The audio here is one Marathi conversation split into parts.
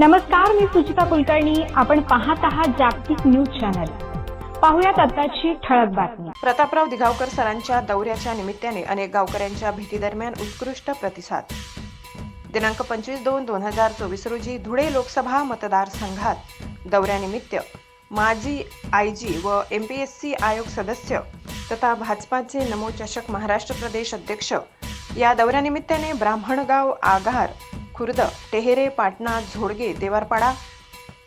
नमस्कार मी सुचिता कुलकर्णी. आपण पाहत आहात जागतिक न्यूज चॅनल. पाहुयात आताची ठळक बातमी. प्रतापराव दिघावकर सरांच्या दौऱ्याच्या निमित्ताने अनेक गावकऱ्यांच्या भेटीदरम्यान उत्कृष्ट प्रतिसाद. दिनांक पंचवीस दोन दोन हजार चोवीस रोजी धुळे लोकसभा मतदारसंघात दौऱ्यानिमित्त माजी आय जी व एम पी एस सी आयोग सदस्य तथा भाजपाचे नमो चषक महाराष्ट्र प्रदेश अध्यक्ष या दौऱ्यानिमित्ताने ब्राह्मणगाव आगार खुर्द टेहेरे पाटणा झोडगे देवारपाडा.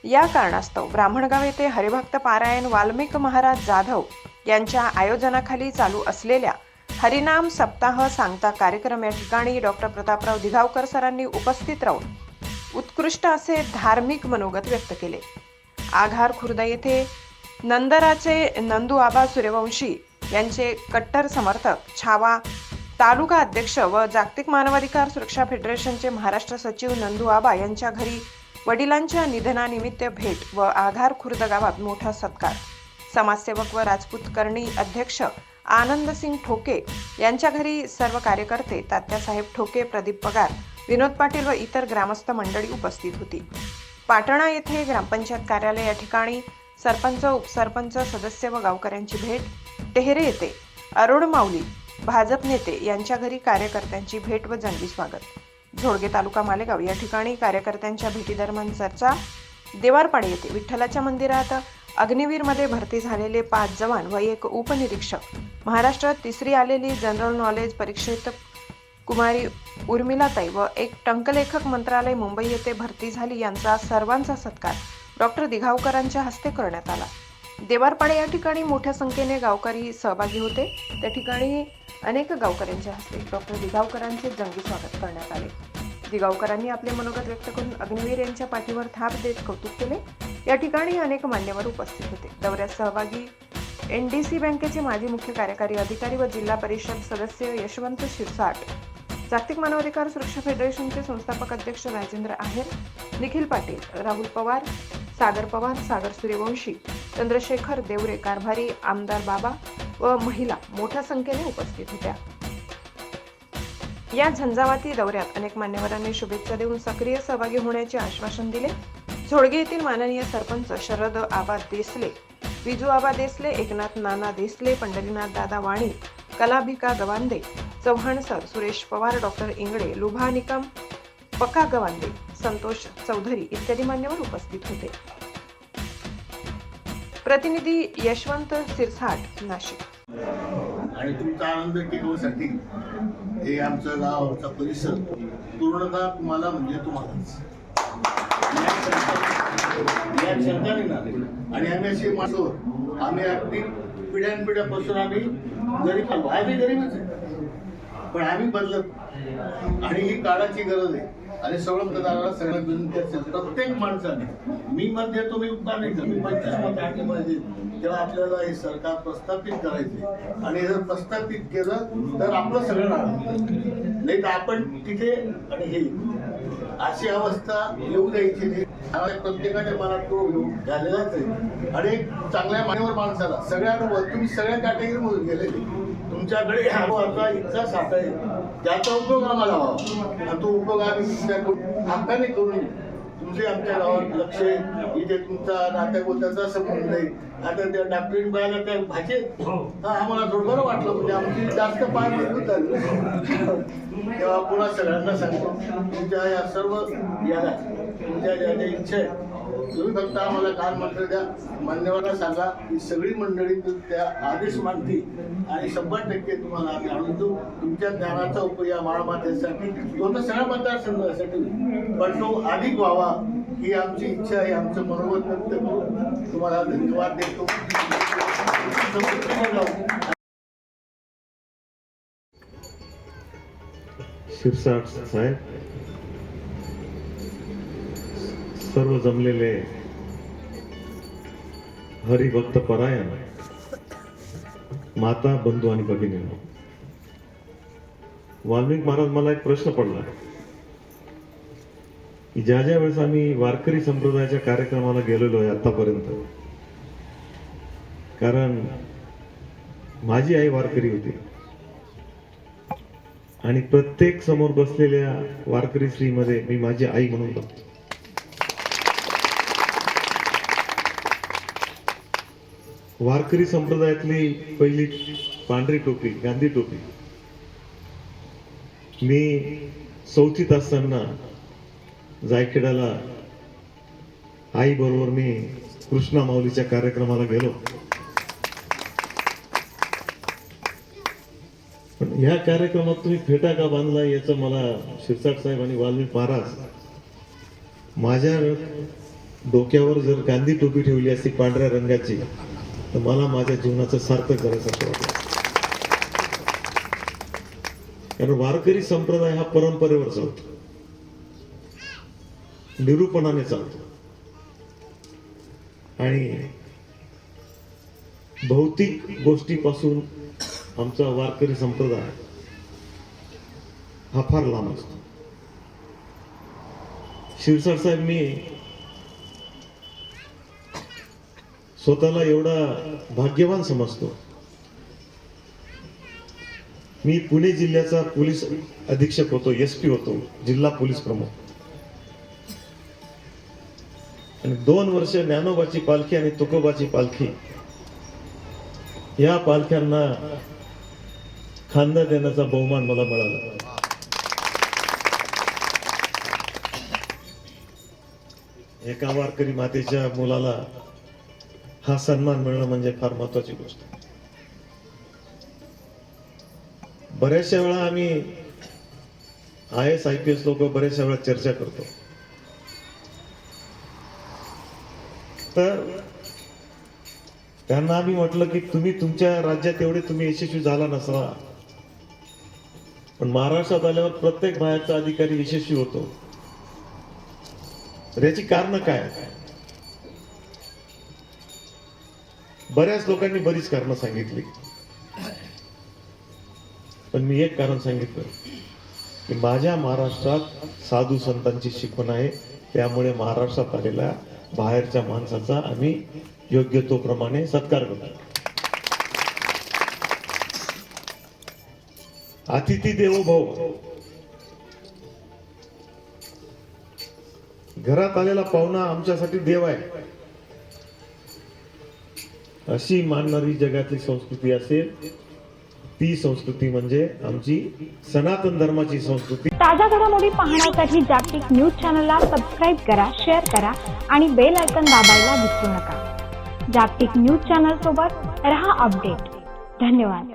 या कारणास्तव ब्राह्मणगाव येथे हरिभक्त पारायण वाल्मिक महाराज जाधव यांच्या आयोजनाखाली चालू असलेल्या हरिनाम सप्ताह सांगता कार्यक्रम या ठिकाणी डॉक्टर प्रतापराव दिघावकर सरांनी उपस्थित राहून उत्कृष्ट असे धार्मिक मनोगत व्यक्त केले. आघार खुर्द येथे नंदराचे नंदू आबा सूर्यवंशी यांचे कट्टर समर्थक छावा तालुका अध्यक्ष व जागतिक मानवाधिकार सुरक्षा फेडरेशनचे महाराष्ट्र सचिव नंदू आबा यांच्या घरी वडिलांच्या निधनानिमित्त भेट व आघार खुर्द गावात मोठा सत्कार. समाजसेवक व राजपूत करणी अध्यक्ष आनंदसिंग ठोके यांच्या घरी सर्व कार्यकर्ते तात्यासाहेब ठोके प्रदीप पगार विनोद पाटील व इतर ग्रामस्थ मंडळी उपस्थित होती. पाटणा येथे ग्रामपंचायत कार्यालय या ठिकाणी सरपंच उपसरपंच सदस्य व गावकऱ्यांची भेट. टेहरे येथे अरुण माऊली भाजप नेते यांच्या घरी कार्यकर्त्यांची भेट व जंगी स्वागत. झोडगे तालुका मालेगाव या ठिकाणी कार्यकर्त्यांच्या भेटीदरम्यान चर्चा देवारपाडे येथे विठ्ठलाच्या मंदिरात अग्निवीरमध्ये भरती झालेले पाच जवान व एक उपनिरीक्षक. महाराष्ट्रात तिसरी आलेली जनरल नॉलेज परीक्षेत कुमारी उर्मिलाताई व एक टंकलेखक मंत्रालय मुंबई येथे भरती झाली यांचा सर्वांचा सत्कार डॉक्टर दिघावकरांच्या हस्ते करण्यात आला. देवारपाडे या ठिकाणी मोठ्या संख्येने गावकरी सहभागी होते. त्या ठिकाणी अनेक गावकऱ्यांच्या हस्ते डॉक्टर दिगावकरांचे जंगी स्वागत करण्यात आले. दिगावकरांनी आपले मनोगत व्यक्त करून अग्निवीर यांच्या पाठीवर थाप देत कौतुक केले. या ठिकाणी अनेक मान्यवर उपस्थित होते. दौऱ्यात सहभागी एन डी सी बँकेचे माजी मुख्य कार्यकारी अधिकारी व जिल्हा परिषद सदस्य यशवंत शिरसाट जागतिक मानवाधिकार सुरक्षा फेडरेशनचे संस्थापक अध्यक्ष राजेंद्र आहेर निखिल पाटील राहुल पवार सागर पवार सागर सूर्यवंशी चंद्रशेखर देवरे कारभारी आमदार बाबा व महिला मोठ्या संख्येने उपस्थित होत्या. या झंझावाती दौऱ्यात अनेक मान्यवरांनी शुभेच्छा देऊन सक्रिय सहभागी होण्याचे आश्वासन दिले. झोडगे येथील माननीय सरपंच शरद आबा देसले विजू आबा देसले एकनाथ नाना देसले पंढरीनाथ दादा वाणी कलाभिका गवांदे चव्हाण सर सुरेश पवार डॉक्टर इंगडे लुभा निकम पका गवांदे संतोष चौधरी इत्यादी मान्यवर उपस्थित होते. प्रतिनिधी यशवंत सिरसाट नाशिक. आणि तुमचा आनंद टिकवण्यासाठी हे आमचं गाव आमचा परिसर पूर्णतः तुम्हाला म्हणजे तुम्हालाच. या ना आणि आम्ही अशी माणसं आम्ही अगदी पिढ्यानपिढ्यापासून आम्ही गरीब आलो आम्ही गरीबच आहे. पण आम्ही बदलत आणि ही काळाची गरज आहे. आणि सगळं मतदाराला सगळ्यात विनंती असेल प्रत्येक माणसाने. मी मत तुम्ही उपकार नाही पंचवीस मत आणली पाहिजे तेव्हा आपल्याला हे सरकार प्रस्थापित करायचे. आणि जर प्रस्थापित केलं तर आपलं सगळं नाही तर आपण तिथे आणि हे. अशी अवस्था येऊ द्यायची नाही. प्रत्येकाच्या मनात तो झालेलाच आहे. आणि चांगल्या मान्यवर माणसाला सगळ्यांवर तुम्ही सगळ्या कॅटेगरीमधून गेलेले. तुमच्याकडे हा आता इतका साठा आहे त्याचा उपयोग आम्हाला व्हावा आणि तो उपयोग आम्ही हक्काने करून. तुमचे आमच्या गावात लक्ष आहे. इथे तुमचा नाट्यगोत्याचा संबंध आहे. आता त्या डॉक्टरीन बायाला त्या भाषे हा. आम्हाला थोडं बरं वाटलं. म्हणजे आमची जास्त पाय मजबूत झाली तेव्हा पुन्हा सगळ्यांना सांगतो तुमच्या या सर्व याला तुमच्या ज्या ज्या इच्छा आहे तुम्ही फक्त आम्हाला काल मंडळ द्या. मान्यवरला सांगा की सगळी मंडळी त्या आदेश मानतील आणि शंभर टक्के तुम्हाला आम्ही आणून देऊ. तुमच्या ज्ञानाचा उपयोग या माळमातेसाठी तो तर सगळ्या मतदारसंघासाठी. पण तो अधिक व्हावा ही आमची इच्छा आहे आमचं मनोगत व्यक्त करून तुम्हाला धन्यवाद देतो. शिरसाट साहेब. सर्व जमलेले हरिभक्त परायण माता बंधू आणि भगिनी वाल्मिक महाराज मला एक प्रश्न पडला. की ज्या ज्या वेळेस आम्ही वारकरी संप्रदायाच्या कार्यक्रमाला गेलेलो आहे आतापर्यंत कारण माझी आई वारकरी होती आणि प्रत्येक समोर बसलेल्या वारकरी स्त्रीमध्ये मी माझी आई म्हणून बघतो. वारकरी संप्रदायातली पहिली पांढरी टोपी गांधी टोपी. मी चौथीत असताना जायखेडाला आई बरोबर मी कृष्णा माऊलीच्या कार्यक्रमाला गेलो. पण ह्या कार्यक्रमात तुम्ही फेटा का बांधला याचं मला शिरसाट साहेब आणि वाल्मिक महाराज माझ्या डोक्यावर जर गांधी टोपी ठेवली असती पांढऱ्या रंगाची तर मला माझ्या जीवनाचं सार्थक करायचं असं वाटलं कारण वारकरी संप्रदाय हा परंपरेवर चालतो. निरूपणाने चालतो. आणि भौतिक गोष्टीपासून आमचा वारकरी संप्रदाय हा फार लांब असतो. शिरसाट साहेब मी स्वतःला एवढा भाग्यवान समजतो. मी पुणे जिल्ह्याचा पोलीस अधीक्षक होतो एस पी होतो जिल्हा पोलीस प्रमुख. आणि दोन वर्ष ज्ञानोबाची पालखी आणि तुकोबाची पालखी. या पालख्यांना खांदा देण्याचा बहुमान मला मिळाला. एका वारकरी मातेच्या मुलाला हा सन्मान मिळणं म्हणजे फार महत्वाची गोष्ट. आहे. बऱ्याचशा वेळा आम्ही I S I P S लोक बऱ्याचशा वेळा चर्चा करतो. तर त्यांना आम्ही म्हटलं की तुम्ही तुमच्या राज्यात एवढे तुम्ही यशस्वी झाला नसला. पण महाराष्ट्रात आल्यावर प्रत्येक बाहेरचा अधिकारी यशस्वी होतो. तर याची कारण काय? बऱ्याच लोकांनी बरीच कारणं सांगितली. पण मी एक कारण सांगितलं. की माझ्या महाराष्ट्रात साधू संतांची शिकवण आहे. त्यामुळे महाराष्ट्रात आलेल्या बाहेरच्या माणसाचा आम्ही योग्य तो प्रमाणे सत्कार करतो. अतिथी देवो भाऊ घरात आलेला पाहुणा आमच्यासाठी देव आहे. अशी मानणारी जगातली संस्कृती असेल ती संस्कृती म्हणजे आमची सनातन धर्माची संस्कृती. ताज्या घडामोडी पाहण्यासाठी जागतिक न्यूज चॅनलला सबस्क्राईब करा शेअर करा आणि बेल आयकन दाबायला विसरू नका. जागतिक न्यूज चॅनल सोबत रहा अपडेट. धन्यवाद.